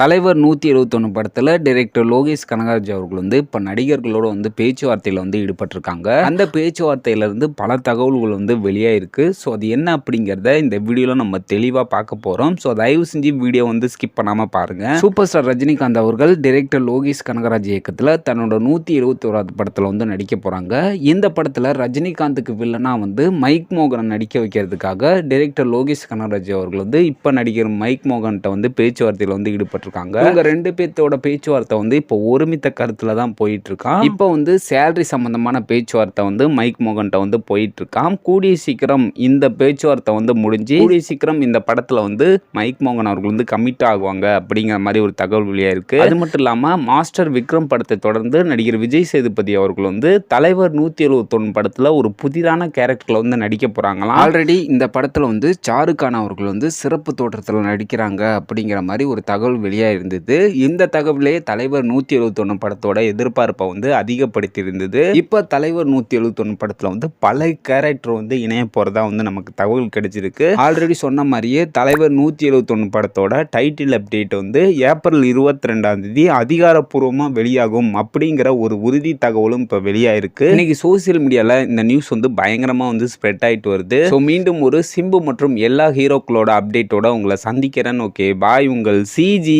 தலைவர் நூற்றி இருபத்தொன்று படத்தில் டைரக்டர் லோகேஷ் கனகராஜ் அவர்கள் வந்து இப்போ நடிகர்களோட வந்து பேச்சுவார்த்தையில் வந்து ஈடுபட்டிருக்காங்க. அந்த பேச்சுவார்த்தையிலேருந்து பல தகவல்கள் வந்து வெளியாயிருக்கு. ஸோ அது என்ன அப்படிங்கிறத இந்த வீடியோவில் நம்ம தெளிவாக பார்க்க போகிறோம் ஸோ தயவு செஞ்சு வீடியோ வந்து ஸ்கிப் பண்ணாமல் பாருங்கள் சூப்பர் ஸ்டார் ரஜினிகாந்த் அவர்கள் டைரக்டர் லோகேஷ் கனகராஜ் இயக்கத்தில் தன்னோட நூற்றி எழுபத்தோராது படத்தில் வந்து நடிக்க போகிறாங்க இந்த படத்தில் ரஜினிகாந்துக்கு வில்லனா வந்து மைக் மோகனை நடிக்க வைக்கிறதுக்காக டைரக்டர் லோகேஷ் கனகராஜ் அவர்கள் வந்து இப்போ நடிகர் மைக் மோகன்கிட்ட வந்து பேச்சுவார்த்தையில் வந்து ஈடுபட்டிருக்காங்க இவங்க ரெண்டு பேர்த்தோட பேச்சுவார்த்தை வந்து இப்போ ஒருமித்த கருத்துல தான் போயிட்டு இருக்கான் இப்போ வந்து சேலரி சம்பந்தமான பேச்சுவார்த்தை வந்து மைக் மோகன்கிட்ட வந்து போயிட்டு இருக்கான் கூடிய சீக்கிரம் இந்த பேச்சுவார்த்தை வந்து முடிஞ்சு கூடிய சீக்கிரம் இந்த படத்துல வந்து மைக் மோகன் அவர்கள் வந்து கமிட் ஆகுவாங்க அப்படிங்கிற மாதிரி ஒரு தகவல் வெளியா இருக்கு. அது மட்டும் இல்லாம மாஸ்டர் விக்ரம் படத்தை தொடர்ந்து நடிகர் விஜய் சேதுபதி அவர்கள் வந்து தலைவர் நூத்தி எழுபத்தொன்னு படத்துல ஒரு புதிதான கேரக்டர்ல வந்து நடிக்க போறாங்களாம். ஆல்ரெடி இந்த படத்துல வந்து ஷாருக்கான் அவர்கள் வந்து சிறப்பு தோற்றத்தில் நடிக்கிறாங்க அப்படிங்கிற மாதிரி ஒரு தகவல் வெளியாக இருந்தது. இந்த தகவலே தலைவர் நூற்றி எழுபத்தொன்று படத்தோட எதிர்பார்ப்பை வந்து அதிகப்படுத்தியிருந்தது. இப்போ தலைவர் நூற்றி எழுபத்தொன்று படத்தில் வந்து பல கேரக்டர் வந்து இணைய போகிறதா வந்து நமக்கு தகவல் கிடைச்சிருக்கு. ஆல்ரெடி சொன்ன மாதிரியே தலைவர் நூற்றி எழுபத்தொன்று படத்தோட டைட்டில் அப்டேட் வந்து ஏப்ரல் இருபத்தி ரெண்டாம் தேதி அதிகாரப்பூர்வமாக வெளியாகும் அப்படிங்கிற ஒரு உறுதி தகவலும் இப்போ வெளியாயிருக்கு. இன்னைக்கு சோசியல் மீடியாவில் இந்த நியூஸ் வந்து பயங்கரமாக வந்து ஸ்ப்ரெட் ஆகிட்டு வருது. ஸோ மீண்டும் ஒரு சிம்பு மற்றும் எல்லா ஹீரோக்களோட அப்டேட்டோட உங்களை சந்திக்கிறேன். ஓகே பாய் உங்கள் சிஜி